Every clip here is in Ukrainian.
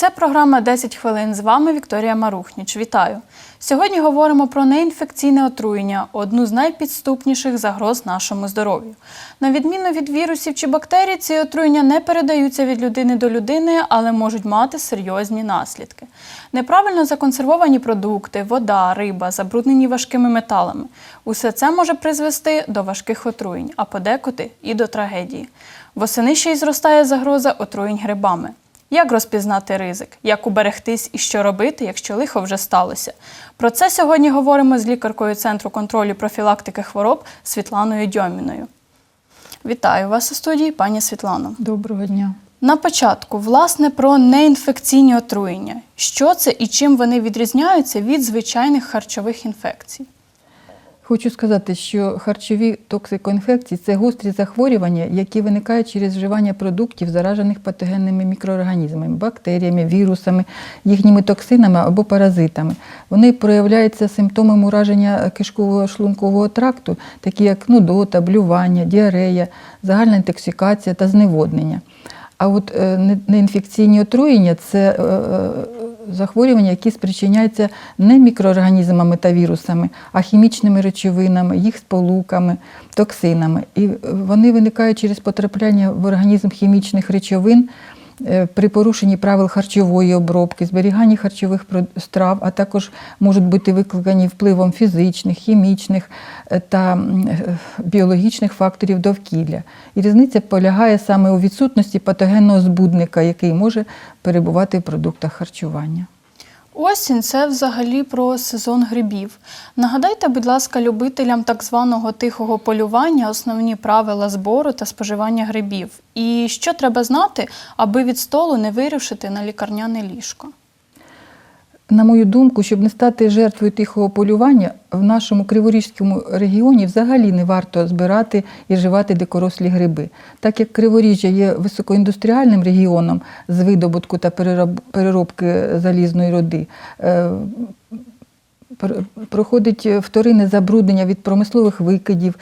Це програма «10 хвилин. З вами Вікторія Марухніч. Вітаю! Сьогодні говоримо про неінфекційне отруєння одну з найпідступніших загроз нашому здоров'ю. На відміну від вірусів чи бактерій, ці отруєння не передаються від людини до людини, але можуть мати серйозні наслідки. Неправильно законсервовані продукти, вода, риба, забруднені важкими металами. Усе це може призвести до важких отруєнь, а подекуди і до трагедії. Восени ще й зростає загроза отруєнь грибами. Як розпізнати ризик, як уберегтись і що робити, якщо лихо вже сталося? Про це сьогодні говоримо з лікаркою Центру контролю профілактики хвороб Світланою Дьоміною. Вітаю вас у студії, пані Світлано. Доброго дня. На початку, власне, про неінфекційні отруєння. Що це і чим вони відрізняються від звичайних харчових інфекцій? Хочу сказати, що харчові токсикоінфекції це гострі захворювання, які виникають через вживання продуктів, заражених патогенними мікроорганізмами, бактеріями, вірусами, їхніми токсинами або паразитами. Вони проявляються симптомами ураження кишкового шлункового тракту, такі як нудота, блювання, діарея, загальна інтоксикація та зневоднення. А от е, неінфекційні отруєння це е, е, захворювання, які спричиняються не мікроорганізмами та вірусами, а хімічними речовинами, їх сполуками, токсинами. І вони виникають через потрапляння в організм хімічних речовин при порушенні правил харчової обробки, зберіганні харчових страв, а також можуть бути викликані впливом фізичних, хімічних е, та е, біологічних факторів довкілля. І різниця полягає саме у відсутності патогенного збудника, який може перебувати в продуктах харчування. Осінь це взагалі про сезон грибів. Нагадайте, будь ласка, любителям так званого тихого полювання основні правила збору та споживання грибів. І що треба знати, аби від столу не вирішити на лікарняне ліжко. На мою думку, щоб не стати жертвою тихого полювання, в нашому Криворізькому регіоні взагалі не варто збирати і живати дикорослі гриби. Так як Криворіжжя є високоіндустріальним регіоном з видобутку та переробки залізної руди, е, проходить вторинне забруднення від промислових викидів,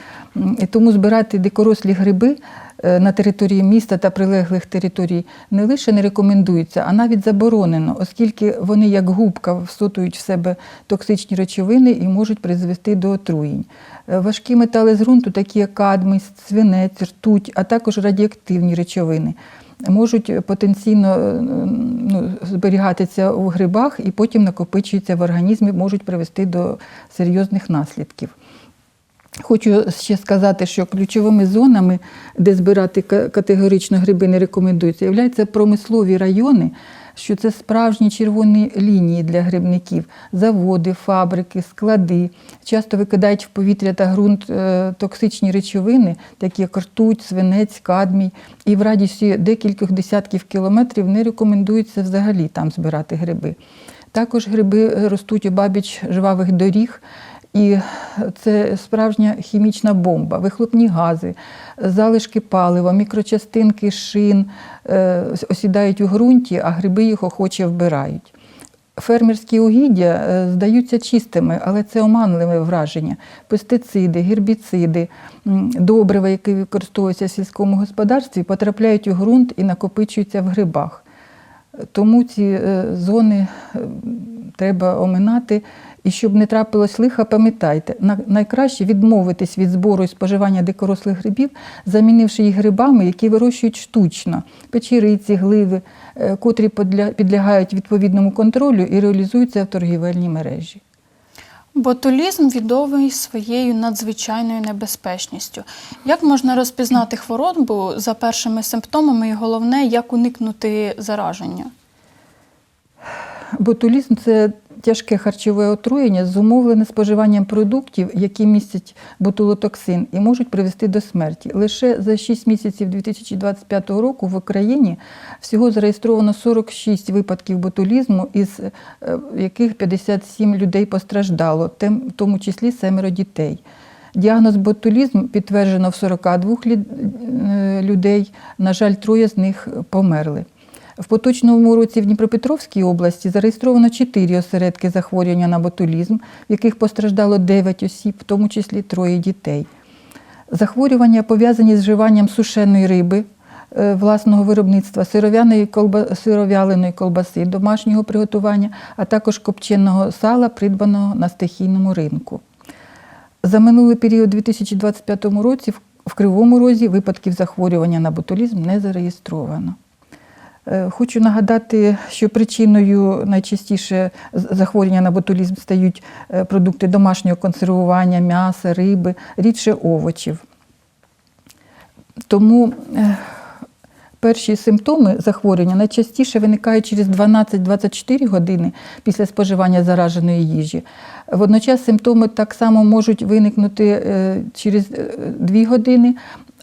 тому збирати дикорослі гриби на території міста та прилеглих територій не лише не рекомендується, а навіть заборонено, оскільки вони як губка всотують в себе токсичні речовини і можуть призвести до отруєнь. Е, Важкі метали з ґрунту, такі як кадмій, свинець, ртуть, а також радіоактивні речовини. Можуть потенційно е, ну, зберігатися у грибах і потім накопичуються в організмі, можуть привести до серйозних наслідків. Хочу ще сказати, що ключовими зонами, де збирати категорично гриби не рекомендується, являються промислові райони, що це справжні червоні лінії для грибників, заводи, фабрики, склади. Часто викидають в повітря та ґрунт е, токсичні речовини, такі як ртуть, свинець, кадмій. І в радісі декількох десятків кілометрів не рекомендується взагалі там збирати гриби. Також гриби ростуть у бабіч жвавих доріг. І це справжня хімічна бомба, вихлопні гази, залишки палива, мікрочастинки шин е, осідають у ґрунті, а гриби їх охоче вбирають. Фермерські угіддя е, здаються чистими, але це оманливе враження. Пестициди, гербіциди, добрива, які використовуються в сільському господарстві, потрапляють у ґрунт і накопичуються в грибах. Тому ці е, зони треба оминати. І щоб не трапилось лиха, пам'ятайте, найкраще відмовитись від збору і споживання дикорослих грибів, замінивши їх грибами, які вирощують штучно, печериці, гливи, е, котрі підлягають відповідному контролю і реалізуються в торгівельній мережі. Ботулізм відомий своєю надзвичайною небезпечністю. Як можна розпізнати хворобу за першими симптомами і головне, як уникнути зараження? Ботулізм це тяжке харчове отруєння, зумовлене споживанням продуктів, які містять ботулотоксин і можуть привести до смерті. Лише за 6 місяців 2025 року в Україні всього зареєстровано 46 випадків ботулізму, із е, яких 57 людей постраждало, в тому числі семеро дітей. Діагноз ботулізм підтверджено в 42 лі- е, людей. На жаль, троє з них померли. В поточному році в Дніпропетровській області зареєстровано 4 осередки захворювання на ботулізм, в яких постраждало 9 осіб, в тому числі троє дітей. Захворювання пов'язані з вживанням сушеної риби, е, власного виробництва, сиров'яної колба, сиров'яленої колбаси домашнього приготування, а також копченого сала, придбаного на стихійному ринку. За минулий період у 2025 році в- Кривому Розі випадків захворювання на ботулізм не зареєстровано. Е, Хочу нагадати, що причиною найчастіше захворювання на ботулізм стають е, продукти домашнього консервування, м'яса, риби, рідше овочів. Тому е, перші симптоми захворювання найчастіше виникають через 12-24 години після споживання зараженої їжі. Водночас симптоми так само можуть виникнути через 2 години,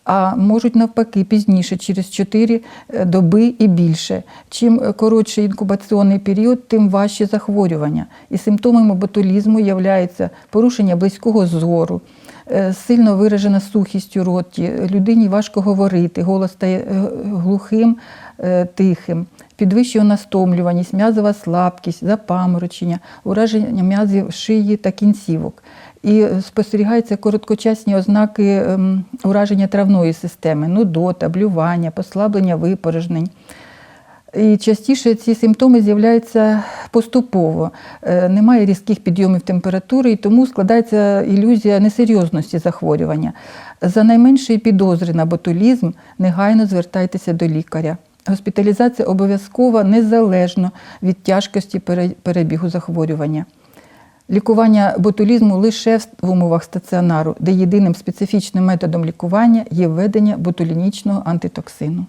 а можуть навпаки пізніше, через 4 доби і більше. Чим е, коротший інкубаційний період, тим важче захворювання. І симптомами ботулізму являються порушення близького зору, е, сильно виражена сухість у роті, людині важко говорити, голос стає е, глухим, е, тихим, підвищена стомлюваність, м'язова слабкість, запаморочення, ураження м'язів шиї та кінцівок. І спостерігаються короткочасні ознаки ем, ураження травної системи, нудота, блювання, послаблення випорожнень. І частіше ці симптоми з'являються поступово. Е, Немає різких підйомів температури, і тому складається ілюзія несерйозності захворювання. За найменшої підозри на ботулізм негайно звертайтеся до лікаря. Госпіталізація обов'язкова незалежно від тяжкості перебігу захворювання. Лікування ботулізму лише в умовах стаціонару, де єдиним специфічним методом лікування є введення ботулінічного антитоксину.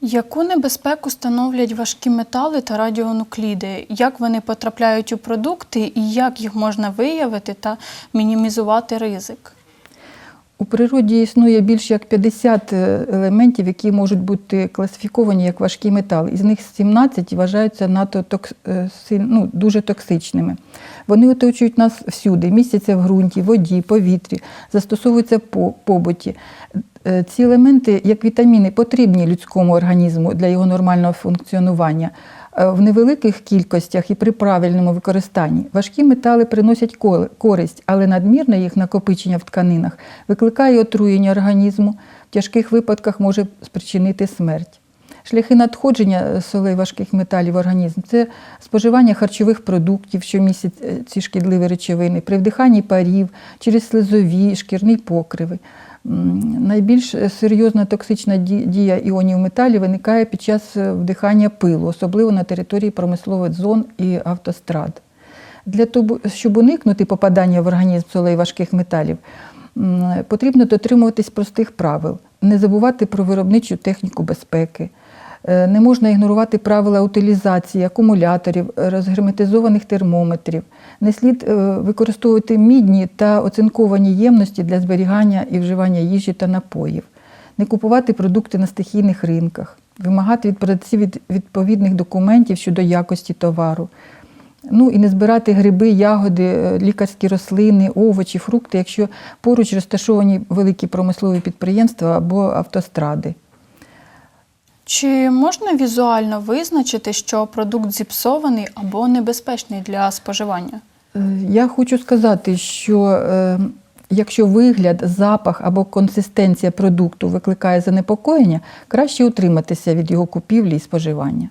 Яку небезпеку становлять важкі метали та радіонукліди? Як вони потрапляють у продукти і як їх можна виявити та мінімізувати ризик? У природі існує більше як 50 елементів, які можуть бути класифіковані як важкі метали. Із них 17 вважаються токс... е, ну, дуже токсичними. Вони оточують нас всюди, містяться в ґрунті, воді, повітрі, застосовуються по побуті. Е, Ці елементи, як вітаміни, потрібні людському організму для його нормального функціонування. Е, В невеликих кількостях і при правильному використанні важкі метали приносять користь, але надмірне їх накопичення в тканинах викликає отруєння організму, в тяжких випадках може спричинити смерть. Шляхи надходження е, солей важких металів в організм це споживання харчових продуктів, що містять е, ці шкідливі речовини, при вдиханні парів, через слизові, шкірні покриви. Найбільш е, серйозна токсична дія іонів металів виникає під час е, вдихання пилу, особливо на території промислових зон і автострад. Для того, щоб уникнути попадання в організм солей важких металів, потрібно дотримуватись простих правил, не забувати про виробничу техніку безпеки. Е, Не можна ігнорувати правила утилізації акумуляторів, е, розгерметизованих термометрів. Не слід е, використовувати мідні та оцинковані ємності для зберігання і вживання їжі та напоїв. Не купувати продукти на стихійних ринках, вимагати від продавців відповідних документів щодо якості товару. Ну і не збирати гриби, ягоди, лікарські рослини, овочі, фрукти, якщо поруч розташовані великі промислові підприємства або автостради. Чи можна візуально визначити, що продукт зіпсований або небезпечний для споживання? Е, Я хочу сказати, що е, якщо вигляд, запах або консистенція продукту викликає занепокоєння, краще утриматися від його купівлі і споживання.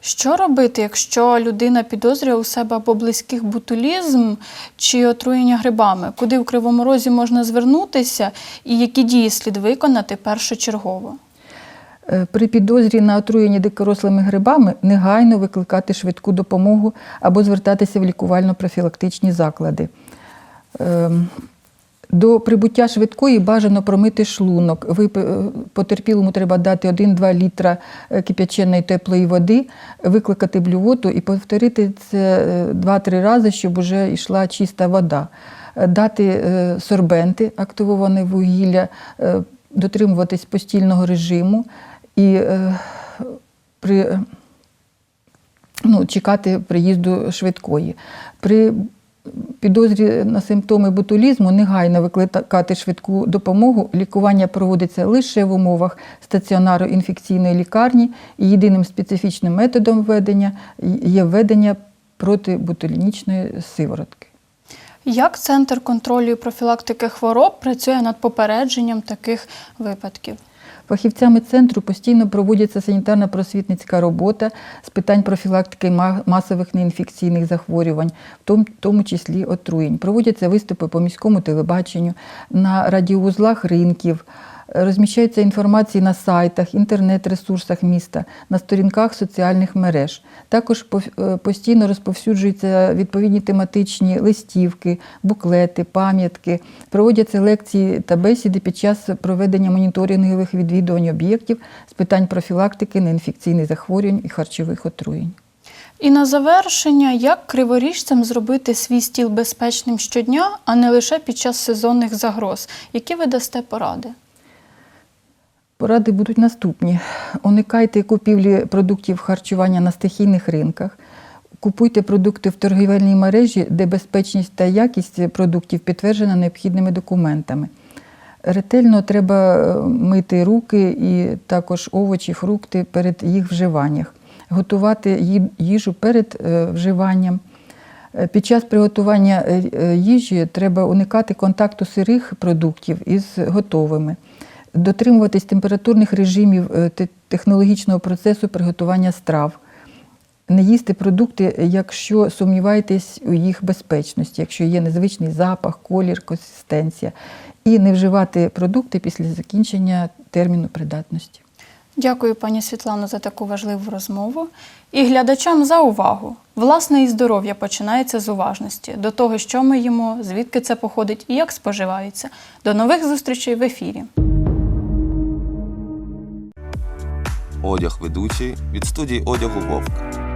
Що робити, якщо людина підозрює у себе або близьких ботулізм чи отруєння грибами? Куди в Кривому Розі можна звернутися і які дії слід виконати першочергово? Е, При підозрі на отруєння дикорослими грибами негайно викликати швидку допомогу або звертатися в лікувально-профілактичні заклади. Ем, До прибуття швидкої бажано промити шлунок. Е, Потерпілому треба дати 1-2 літра е, кип'яченої теплої води, викликати блювоту і повторити це е, 2-3 рази, щоб вже йшла чиста вода. Дати сорбенти, активоване вугілля, дотримуватись постільного режиму і е, при ну, чекати приїзду швидкої. При підозрі на симптоми ботулізму негайно викликати швидку допомогу. Лікування проводиться лише в умовах стаціонару інфекційної лікарні, і єдиним специфічним методом введення є введення протиботулінічної сиворотки. Як Центр контролю і профілактики хвороб працює над попередженням таких випадків? Фахівцями центру постійно проводиться санітарно-просвітницька робота з питань профілактики масових неінфекційних захворювань, в тому, числі отруєнь. Проводяться виступи по міському телебаченню, на радіоузлах ринків. Розміщається інформація на сайтах, інтернет-ресурсах міста, на сторінках соціальних мереж. Також е, постійно розповсюджуються відповідні тематичні листівки, буклети, пам'ятки. Проводяться лекції та бесіди під час проведення моніторингових відвідувань об'єктів з питань профілактики неінфекційних захворювань і харчових отруєнь. І на завершення, як криворіжцям зробити свій стіл безпечним щодня, а не лише під час сезонних загроз? Які ви дасте поради? Поради будуть наступні: уникайте купівлі продуктів харчування на стихійних ринках. Купуйте продукти в торгівельній мережі, де безпечність та якість продуктів підтверджена необхідними документами. Ретельно треба е, мити руки і також овочі, фрукти перед їх вживанням, готувати їжу перед е, вживанням. Е, Під час приготування їжі треба уникати контакту сирих продуктів із готовими, дотримуватись температурних режимів е, технологічного процесу приготування страв, не їсти продукти, якщо сумніваєтесь у їх безпечності, якщо є незвичний запах, колір, консистенція, і не вживати продукти після закінчення терміну придатності. Дякую, пані Світлано, за таку важливу розмову. І глядачам за увагу. Власне, і здоров'я починається з уважності до того, що ми їмо, звідки це походить і як споживається. До нових зустрічей в ефірі. Одяг ведучий від студії одягу Вовк.